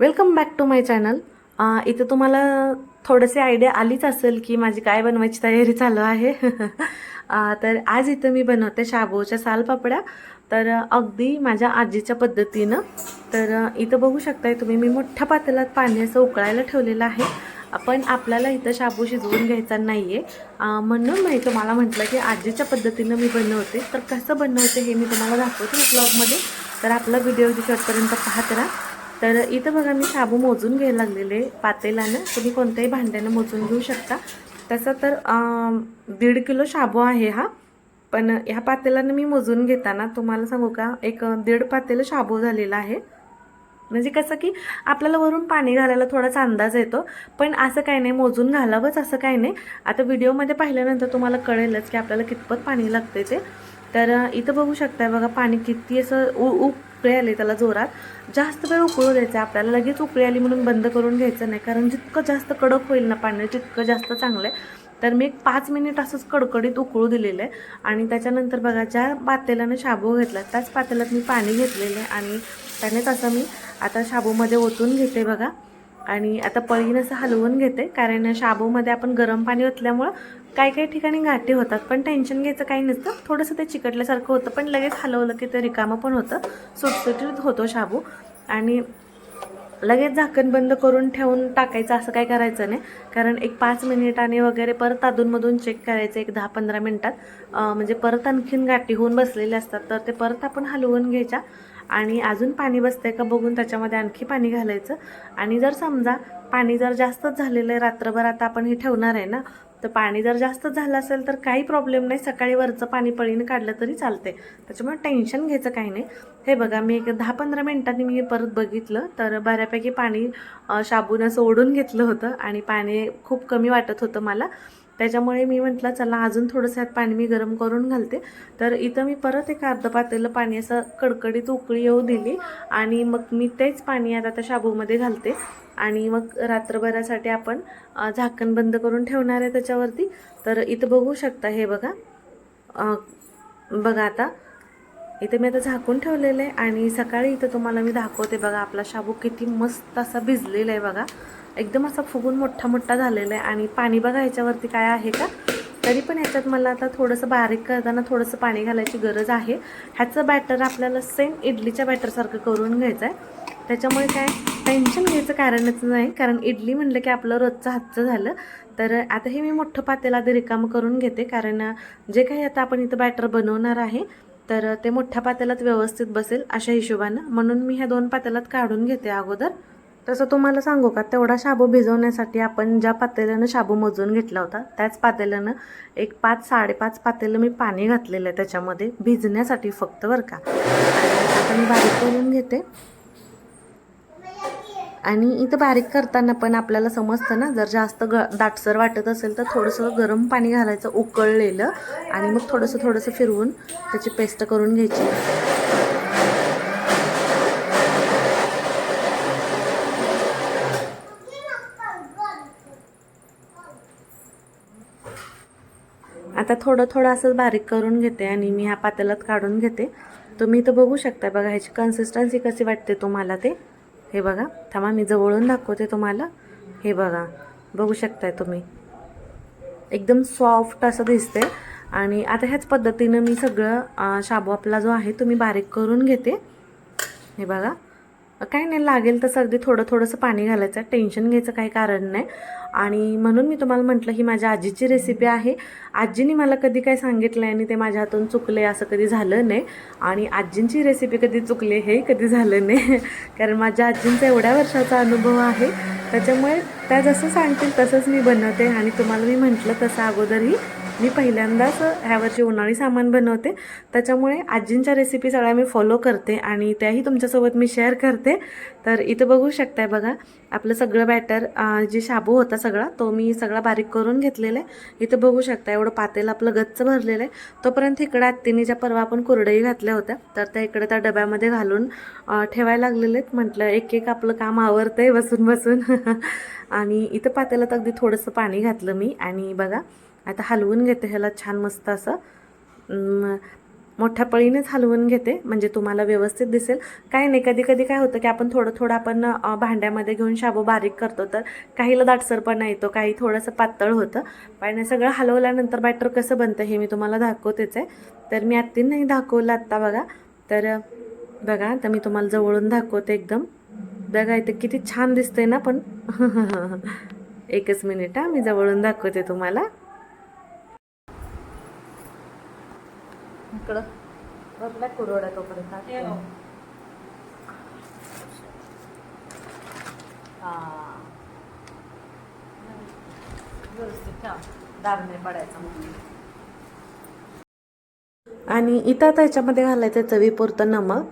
Welcome back to my channel इथं तुम्हाला थोडंसे idea आलीच असेल की माझी काय बनवायची तयारी चालू आहे. तर आज इथं मी बनवते शाबूच्या सालपापड्या. तर अगदी माझ्या आजीच्या पद्धतीनं. तर इथं बघू शकताय तुम्ही मी मोठ्या पातेल्यात पाणी असं उकळायला ठेवलेलं आहे. पण आपल्याला इथं शाबू शिजवून घ्यायचा नाही आहे म्हणून मी तुम्हाला म्हटलं की आजीच्या पद्धतीनं मी बनवते. तर कसं बनवते हे मी तुम्हाला दाखवते ब्लॉगमध्ये तर आपला व्हिडिओ शेवटपर्यंत पाहत राहा. तर इथं बघा मी शाबू मोजून घ्यायला लागलेले पातेलानं. तुम्ही कोणत्याही भांड्यानं मोजून घेऊ शकता. तसं तर दीड किलो शाबू आहे हा. पण ह्या पातेलानं मी मोजून घेताना तुम्हाला सांगू का एक दीड पातेलं शाबू झालेला आहे. म्हणजे कसं की आपल्याला वरून पाणी घालायला थोडासा अंदाज येतो. पण असं काही नाही मोजून घालावंच असं काही नाही. आता व्हिडिओमध्ये पाहिल्यानंतर तुम्हाला कळेलच की आपल्याला कितपत पाणी लागते ते. तर इथं बघू शकताय बघा पाणी किती असं उ उकळे आले त्याला जोरात. जास्त वेळ उकळू द्यायचं आपल्याला लगेच उकळी आली म्हणून बंद करून घ्यायचं नाही कारण जितकं जास्त कडक होईल ना पाणी तितकं जास्त चांगलं आहे तर मी एक पाच मिनिट असंच कडकडीत उकळू दिलेलं आहे आणि त्याच्यानंतर बघा ज्या पातेल्यानं शाबू घेतला त्याच पातेल्यात मी पाणी घेतलेलं आहे आणि त्यानेच असं मी आता शाबूमध्ये ओतून घेते बघा. आणि आता पळीन असं हलवून घेते कारण शाबूमध्ये आपण गरम पाणी ओतल्यामुळं काही काही ठिकाणी गाठी होतात पण टेन्शन घ्यायचं काही नसतं. थोडंसं ते चिकटल्यासारखं होतं पण लगेच हलवलं की ते रिकामं पण होतं. सुटसुटीत होतो शाबू. आणि लगेच झाकण बंद करून ठेवून टाकायचं असं काय करायचं नाही. कारण एक पाच मिनिटाने वगैरे परत अधूनमधून चेक करायचं एक दहा पंधरा मिनटात. म्हणजे परत आणखीन गाठी होऊन बसलेले असतात तर ते परत आपण हलवून घ्यायच्या. आणि अजून पाणी बसतंय का बघून त्याच्यामध्ये आणखी पाणी घालायचं. आणि जर समजा पाणी जर जास्तच झालेलं आहे रात्रभर आता आपण हे ठेवणार आहे ना तर पाणी जर जास्त झालं असेल तर काही प्रॉब्लेम नाही. सकाळी वरचं पाणी पळीनं काढलं तरी चालते त्याच्यामुळे टेन्शन घ्यायचं काही नाही. हे बघा मी एक दहा पंधरा मिनटांनी मी परत बघितलं. तर बऱ्यापैकी पाणी शाबून असं ओढून घेतलं होतं आणि पाणी खूप कमी वाटत होतं मला. त्याच्यामुळे मी म्हटलं चला अजून थोडंसं यात पाणी मी गरम करून घालते. तर इथं मी परत एक अर्धं पातेलं पाणी असं कडकडीत उकळी येऊ दिली आणि मग मी तेच पाणी आता त्या शाबूमध्ये घालते. आणि मग रात्रभरासाठी आपण झाकण बंद करून ठेवणार आहे त्याच्यावरती. तर इथं बघू शकता हे बघा. बघा आता. इथे मी आता झाकून ठेवलेलं आहे आणि सकाळी इथं तुम्हाला मी दाखवते बघा आपला शाबू किती मस्त असा भिजलेला आहे बघा. एकदम असा फुगून मोठा मोठा झालेला आहे. आणि पाणी बघा ह्याच्यावरती काय आहे का? तरी पण ह्याच्यात मला आता थोडंसं बारीक करताना थोडंसं पाणी घालायची गरज आहे. ह्याचं बॅटर आपल्याला सेम इडलीच्या बॅटरसारखं करून घ्यायचं आहे. त्याच्यामुळे काय टेन्शन घ्यायचं कारणच नाही. कारण इडली म्हणलं की आपलं रोजचं हातचं झालं. तर आता हे मी मोठं पातेला आधी रिकामं करून घेते. कारण जे काही आता आपण इथं बॅटर बनवणार आहे तर ते मोठ्या पातेल्यात व्यवस्थित बसेल अशा हिशोबानं. म्हणून मी ह्या दोन पातेल्यात काढून घेते अगोदर. तसं तुम्हाला सांगू का तेवढा शाबू भिजवण्यासाठी आपण ज्या पातेल्यानं शाबू मोजून घेतला होता त्याच पातेल्यानं एक पाच साडेपाच पातेलं मी पाणी घातलेलं आहे त्याच्यामध्ये भिजण्यासाठी फक्त बरं का. आपण आता मी बारीक करून घेते. आणि इथं बारीक करताना पण आपल्याला समजतं ना जर जास्त ग दाटसर वाटत असेल तर थोडंसं गरम पाणी घालायचं उकळलेलं. आणि मग थोडंसं थोडंसं फिरवून त्याची पेस्ट करून घ्यायची. आता थोडं थोडं असंच बारीक करून घेते आणि मी ह्या पातेल्यात काढून घेते. तुम्ही इथं बघू शकता बघा ह्याची कन्सिस्टन्सी कशी वाटते तुम्हाला ते. हे बघा थांबा मी जवळून दाखवते तुम्हाला. हे बघा बघू शकताय तुम्ही. एकदम सॉफ्ट असं दिसते आणि आता ह्याच पद्धतीनं मी सगळं शाबू आपला जो आहे तो मी बारीक करून घेते. हे बघा. काय नाही लागेल तसं अगदी थोडं थोडंसं पाणी घालायचं. टेन्शन घ्यायचं काही कारण नाही. आणि म्हणून मी तुम्हाला म्हटलं ही माझ्या आजीची रेसिपी आहे. आजीने मला कधी काय सांगितलं आहे आणि ते माझ्या हातून चुकले असं कधी झालं नाही. आणि आजींची रेसिपी कधी चुकले हे कधी झालं नाही. कारण माझ्या आजींचा एवढ्या वर्षाचा अनुभव आहे. त्याच्यामुळे त्या जसं सांगतील तसंच मी बनवते आणि तुम्हाला मी म्हटलं तसं अगोदरही मी पहिल्यांदाच ह्यावरची उन्हाळी सामान बनवते. त्याच्यामुळे आजींच्या रेसिपी सगळ्या मी फॉलो करते आणि त्याही तुमच्यासोबत मी शेअर करते. तर इथं बघू शकताय बघा आपलं सगळं बॅटर जे शाबू होता सगळा तो मी सगळा बारीक करून घेतलेला आहे. इथं बघू शकता एवढं पातेलं आपलं गच्च भरलेलं आहे. तोपर्यंत इकडं आत्तीने ज्या परवा आपण कुरडई घातल्या होत्या तर त्या इकडे त्या डब्यामध्ये घालून ठेवायला लागलेले आहेत. म्हटलं एक एक आपलं काम आवरतं आहे बसून बसून. आणि इथं पातेल्यात अगदी थोडंसं पाणी घातलं मी. आणि बघा आता हलवून घेते ह्याला छान मस्त असं. मोठ्या पळीनेच हलवून घेते म्हणजे तुम्हाला व्यवस्थित दिसेल. काय नाही कधी कधी काय होतं की आपण थोडं थोडं आपण भांड्यामध्ये घेऊन शाबू बारीक करतो तर काहीला दाटसरपणा येतो काही थोडंसं पातळ होतं. पण हे सगळं हलवल्यानंतर बॅटर कसं बनतं हे मी तुम्हाला दाखवतेच आहे. तर मी आत्तींनाही दाखवलं आत्ता बघा. तर बघा तर मी तुम्हाला जवळून दाखवते एकदम. बघा इथे किती छान दिसतंय ना पण. एकच मिनिट हा मी जवळून दाखवते तुम्हाला. इकडं. बघला कुरवडा तोपर्यंत. पडायचा आणि इथं आता याच्यामध्ये घालायचं चवीपुरतं नमक.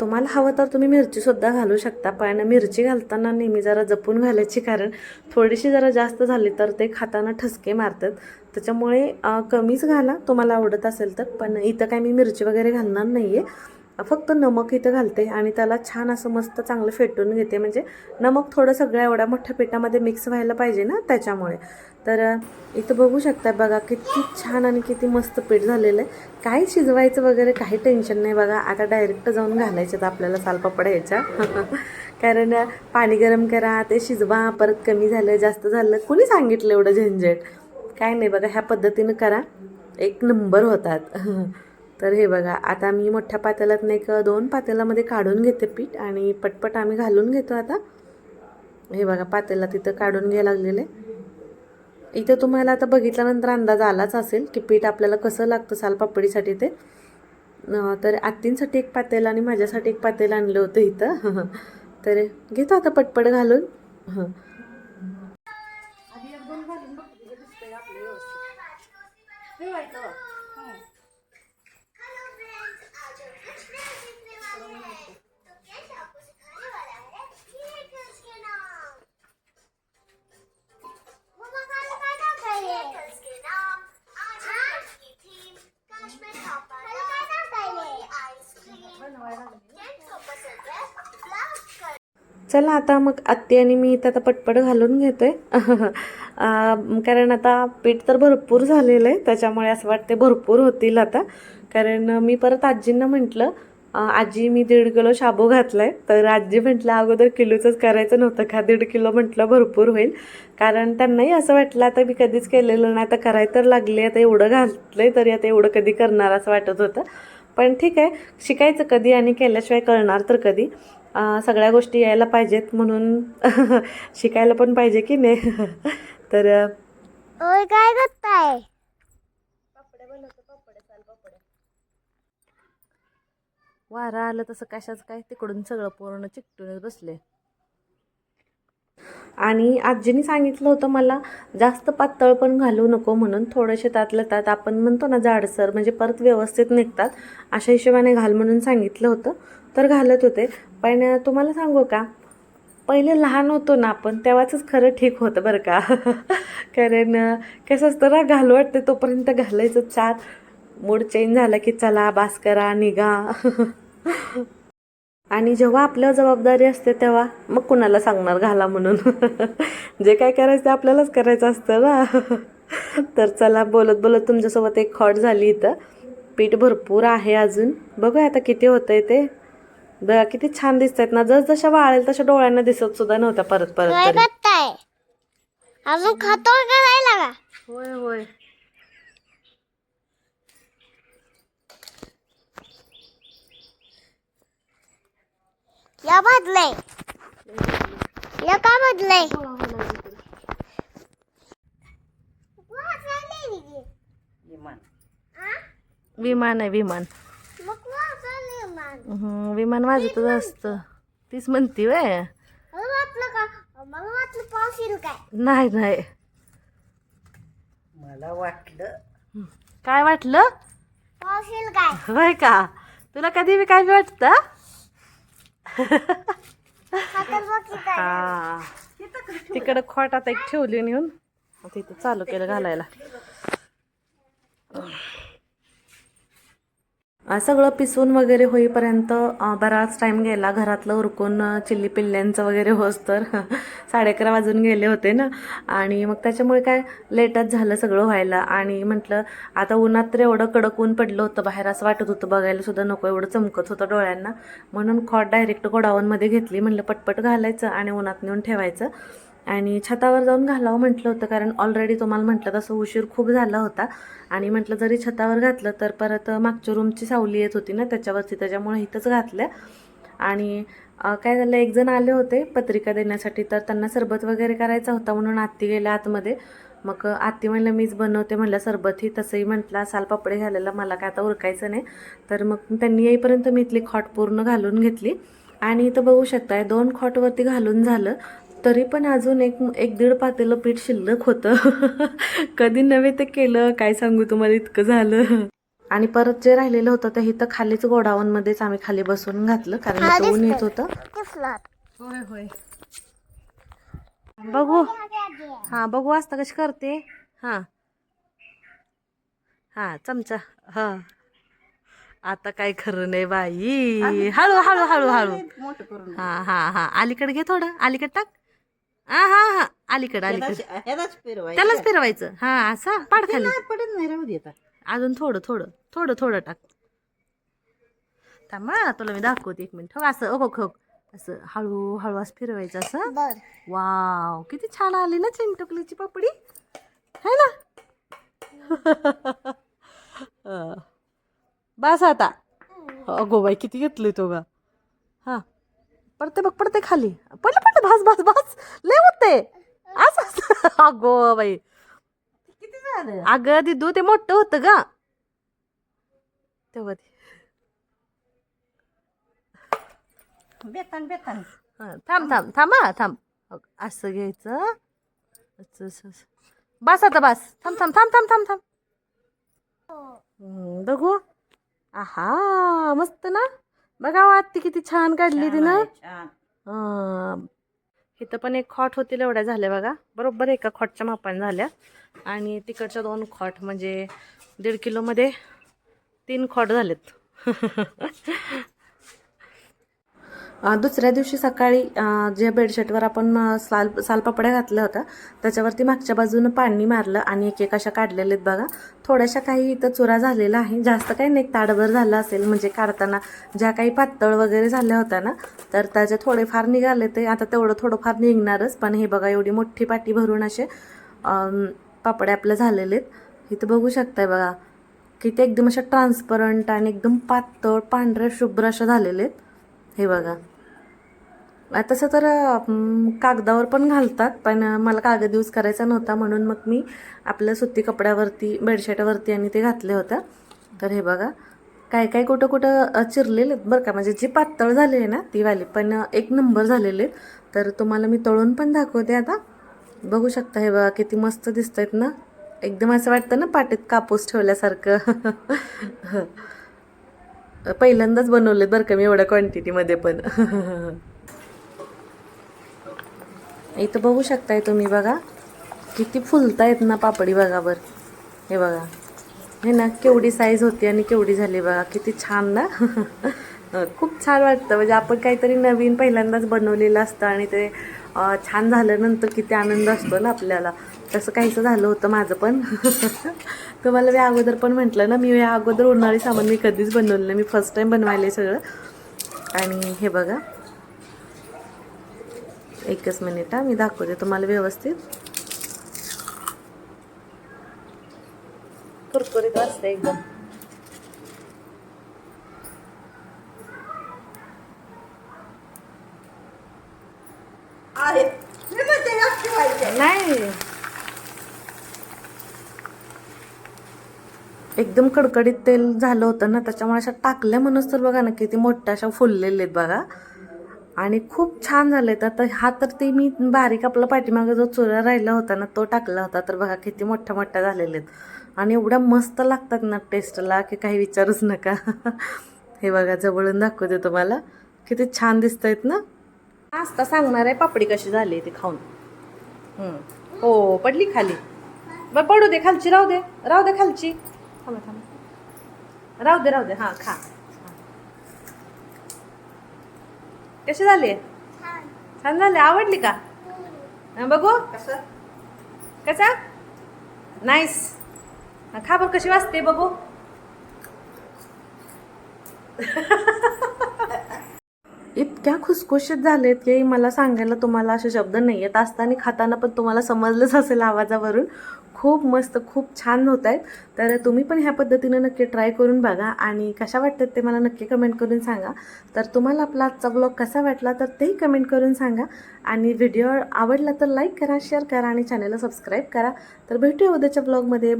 तुम्हाला हवं तर तुम्ही मिरचीसुद्धा घालू शकता पण मिरची घालताना नेहमी जरा जपून घालायची कारण थोडीशी जरा जास्त झाली तर ते खाताना ठसके मारतात. त्याच्यामुळे कमीच घाला तुम्हाला आवडत असेल तर. पण इथं काय मी मिरची वगैरे घालणार नाही आहे फक्त नमक इथं घालते आणि त्याला छान असं मस्त चांगलं फेटून घेते. म्हणजे नमक थोडं सगळ्या एवढ्या मोठ्या पिठामध्ये मिक्स व्हायला पाहिजे ना त्याच्यामुळे. तर इथं बघू शकता बघा किती छान आणि किती मस्त पीठ झालेलं आहे. काही शिजवायचं वगैरे काही टेन्शन नाही बघा. आता डायरेक्ट जाऊन घालायच्यात आपल्याला सालपापड ह्याच्या. कारण पाणी गरम करा ते शिजवा परत कमी झालं जास्त झालं. कुणी सांगितलं एवढं झंझट? काय नाही बघा ह्या पद्धतीनं करा. एक नंबर होतात. तर हे बघा आता मी मोठ्या पातेल्यात एक दोन पातेल्यामध्ये काढून घेते पीठ आणि पटपट आम्ही घालून घेतो आता. हे बघा पातेला तिथं काढून घ्यायला लागलेले. इथं तुम्हाला आता बघितल्यानंतर अंदाज आलाच असेल की पीठ आपल्याला कसं लागतं सालपापडीसाठी ते. तर आत्तींसाठी एक पातेला आणि माझ्यासाठी एक पातेल आणलं होतं इथं. तर घेतो आता पटपट घालून. चला आता मग आत्ती आणि मी इथं आता पटपट घालून घेतोय. कारण आता पीठ तर भरपूर झालेलं आहे त्याच्यामुळे असं वाटते भरपूर होतील आता. कारण मी परत आजींना म्हटलं आजी मी दीड किलो शाबू घातलाय. तर आजी म्हटलं अगोदर किलोचंच करायचं नव्हतं का? दीड किलो म्हटलं भरपूर होईल. कारण त्यांनाही असं वाटलं आता मी कधीच केलेलं नाही आता करायला तर लागले आता एवढं घातलंय तरी आता एवढं कधी करणार? असं वाटत होतं. पण ठीक आहे शिकायचं कधी आणि केल्याशिवाय कळणार तर कधी. सगळ्या गोष्टी यायला पाहिजेत म्हणून शिकायला पण पाहिजे की नाही? तर काय करताय? वारं आलं तसं कशाच काय? तिकडून सगळं पूर्ण चिकटूनच बसले. आणि आजीने सांगितलं होतं मला जास्त पातळ पण घालू नको म्हणून थोडेसे त्यातलं त्यात आपण म्हणतो ना जाडसर म्हणजे परत व्यवस्थित निघतात. अशा हिशोबाने घाल म्हणून सांगितलं होतं. तर घालत होते. पण तुम्हाला सांगू का पहिले लहान होतो ना आपण तेव्हाच खरं ठीक होतं बरं का. कारण कसं असतं ना घालू वाटते तोपर्यंत घालायचं चार. मूड चेंज झाला की चला बास करा निघा. आणि जेव्हा आपल्यावर जबाबदारी असते तेव्हा मग कुणाला सांगणार घाला म्हणून? जे काय करायचं ते आपल्यालाच करायचं असतं ना? तर चला बोलत बोलत तुमच्यासोबत एक खॉट झाली इथं. पीठ भरपूर आहे अजून. बघूया आता किती होतंय ते. बघा किती छान दिसत आहेत ना. जस जशा वाळेल तशा डोळ्यांना दिसत सुद्धा नव्हत्या परत परत अजून खातो होय होय. या बदलय या का बदलय विमान. आहे विमान. हम्म, विमान वाजतच असतं. तीच म्हणती वय वाटलं का? मला वाटलं पाऊस येईल काय? नाही नाही. मला वाटलं. काय वाटलं? पाऊस येईल काय? होय का? तुला कधी बी काय वाटतं. हा. तिकडं खोटात आता एक ठेवली नेऊन. तिथं चालू केलं घालायला. सगळं पिसून वगैरे होईपर्यंत बराच टाईम गेला. घरातलं उरकून चिल्ली पिल्ल्यांचं वगैरे होस तर. साडे अकरा वाजून गेले होते ना. आणि मग त्याच्यामुळे काय लेटच झालं सगळं व्हायला. आणि म्हटलं आता उन्हात तर एवढं कडक ऊन पडलं होतं. बाहेर असं वाटत होतं बघायला सुद्धा नको. एवढं चमकत होतं डोळ्यांना. म्हणून खॉट डायरेक्ट गोडाऊनमध्ये घेतली. म्हटलं पटपट घालायचं आणि उन्हात नेऊन ठेवायचं. आणि छतावर जाऊन घालावं म्हटलं होतं कारण ऑलरेडी तुम्हाला म्हटलं तसं उशीर खूप झाला होता. आणि म्हटलं जरी छतावर घातलं तर परत मागच्या रूमची सावली येत होती ना त्याच्यावरती त्याच्यामुळे इथंच घातलं आणि काय झालं एक जण आले होते पत्रिका देण्यासाठी तर त्यांना सरबत वगैरे करायचा होता म्हणून आत्ती गेल्या आतमध्ये. मग आत्ती म्हणलं मीच बनवते म्हणलं सरबतही तसंही म्हटलं साल पापडे घालायला मला काय आता उरकायचं नाही. तर मग त्यांनी येईपर्यंत मी इथली खॉट पूर्ण घालून घेतली. आणि इथं बघू शकताय दोन खॉटवरती घालून झालं. तरी पण अजून एक एक दीड पातेलं पीठ शिल्लक होतं. कधी नव्हे ते केलं. काय सांगू तुम्हाला इतकं झालं. आणि परत जे राहिलेलं होतं ते इथं खालीच गोडाऊनमध्येच आम्ही खाली बसून घातलं कारण ऊन येत होतं. होय होय. बघू. हा बघू वाजता कशी करते. हा. हा चमचा. हा. आता काय खरं नाही बाई. हळू हळू हळू हळू. हा हा हा. अलीकडे घे थोडं. अलीकडे टाक. हा हा हा. अलीकडे अलीकडे. ह्यालाच ह्यालाच फिरवायचं. त्यालाच फिरवायचं. हा असं पाड खाली. नाही पडत नाही राहू दे आता. अजून थोडं थोडं थोडं थोडं टाक. थांबा तुला मी दाखवते एक मिनिट. हो असं ओ हो असं हळू हळू असं फिरवायचं असं. वाव किती छान आली ना चिंटुकलीची पापडी. है ना. बस आता. अगो बाई किती घेतलंय तो गा. हा. पडते बघ पडते खाली. पडलं पडलं बस बस बस लय होते. असं. अगो बाई. किती झालं? अगं दिदू ते मोठं होतं ग. तेव्हा ते. बेतान बेतान. हा, थांब थांब थांब हा थांब असं घ्यायचं. बस आता बस. थांब थांब थांब थांब थांब थांब. हम्म, बघू. आहा मस्त ना? बघा वाटते किती छान काढली ती ना. हा. इथं पण एक खॉट होतील एवढ्या झाल्या बघा. बरोबर एका खॉटच्या मापाने झाल्या. आणि तिकडच्या दोन खॉट म्हणजे दीड किलोमध्ये तीन खॉट झालेत. दुसऱ्या दिवशी सकाळी जे बेडशीटवर आपण साल सालपापड्या घातल्या होत्या त्याच्यावरती मागच्या बाजूनं पाणी मारलं आणि एक एक अशा काढलेल्या आहेत बघा. थोड्याशा काही इथं चुरा झालेला आहे. जास्त काही नाही ताडभर झालं असेल. म्हणजे काढताना ज्या काही पातळ वगैरे झाल्या होत्या ना तर त्याचे थोडेफार निघाले ते. आता तेवढं थोडंफार निघणारच पण हे बघा एवढी मोठी पाटी भरून असे पापडे पापड्या आपल्या झालेले आहेत. इथं बघू शकताय बघा की ते एकदम अशा ट्रान्सपरंट आणि एकदम पातळ पांढऱ्या शुभ्र अशा झालेले आहेत. हे बघा. तसं तर कागदावर पण घालतात पण मला कागद यूज करायचा नव्हता म्हणून मग मी आपल्या सुती कपड्यावरती बेडशीटवरती आणि ते घातले होतं. तर हे बघा काय काय कुठं कुठं चिरलेले आहेत बरं का? म्हणजे जी पातळ झाली आहे ना ती वाली पण एक नंबर झालेले आहेत. तर तुम्हाला मी तळून पण दाखवते आता. बघू शकता हे बघा किती मस्त दिसत आहेत ना. एकदम असं वाटतं ना पाटीत कापूस ठेवल्यासारखं. पहिल्यांदाच बनवले बरं का मी एवढ्या क्वांटिटीमध्ये पण. इथं बघू शकताय तुम्ही बघा. किती फुलता आहेत ना पापडी बघावर. हे बघा. हे ना केवढी साईज होती आणि केवढी झाली बघा. किती छान ना. खूप छान वाटतं. म्हणजे आपण काहीतरी नवीन पहिल्यांदाच बनवलेलं असतं आणि ते छान झाल्यानंतर किती आनंद असतो ना आपल्याला. तसं काहीचं झालं होतं माझं पण. तुम्हाला मी अगोदर पण म्हटलं ना मी या अगोदर उन्हाळी सामान मी कधीच बनवलं नाही. मी फर्स्ट टाईम बनवायला सगळं. आणि हे बघा. एकच मिनिट हा. मी दाखवते तुम्हाला व्यवस्थित. कुरकुरीत असते एकदम. नाही. एकदम कडकडीत तेल झालं होतं ना त्याच्यामुळे अशा टाकल्या म्हणूनच तर बघा ना किती मोठ्या अशा फुललेले आहेत बघा. आणि खूप छान झाले तर आता हा तर ते मी बारीक आपला पाठीमागे जो चुरा राहिला होता ना तो टाकला होता. तर बघा किती मोठ्या मोठ्या झालेले आहेत. आणि एवढ्या मस्त लागतात ना टेस्टला की काही विचारूच नका. हे बघा जवळून दाखवते तुम्हाला. किती छान दिसत आहेत ना. आस्ता सांगणार आहे पापडी कशी झाली ती खाऊन. हो पडली खाली. बरं पडू दे खालची राहू दे. राहू दे खालची. थांबा थांबा. राहू दे राहू दे. हां खा. कशी झाली? छान. झाली. आवडली का? बघू. कसं? कसा? नाईस खा बरं कशी वाजते बघू. इतक्या खुसखुशीत झालेत की मला सांगायला तुम्हाला असे शब्द नाही आहेत असताना खाताना पण तुम्हाला समजलंच असेल आवाजावरून. खूप मस्त खूप छान होत आहेत तर तुम्ही पण ह्या पद्धतीनं नक्की ट्राय करून बघा आणि कशा वाटतात ते मला नक्की कमेंट करून सांगा. तर तुम्हाला आपला आजचा ब्लॉग कसा वाटला तर तेही कमेंट करून सांगा. आणि व्हिडिओ आवडला तर लाईक करा शेअर करा आणि चॅनलला सबस्क्राईब करा. तर भेटूया उद्याच्या ब्लॉगमध्ये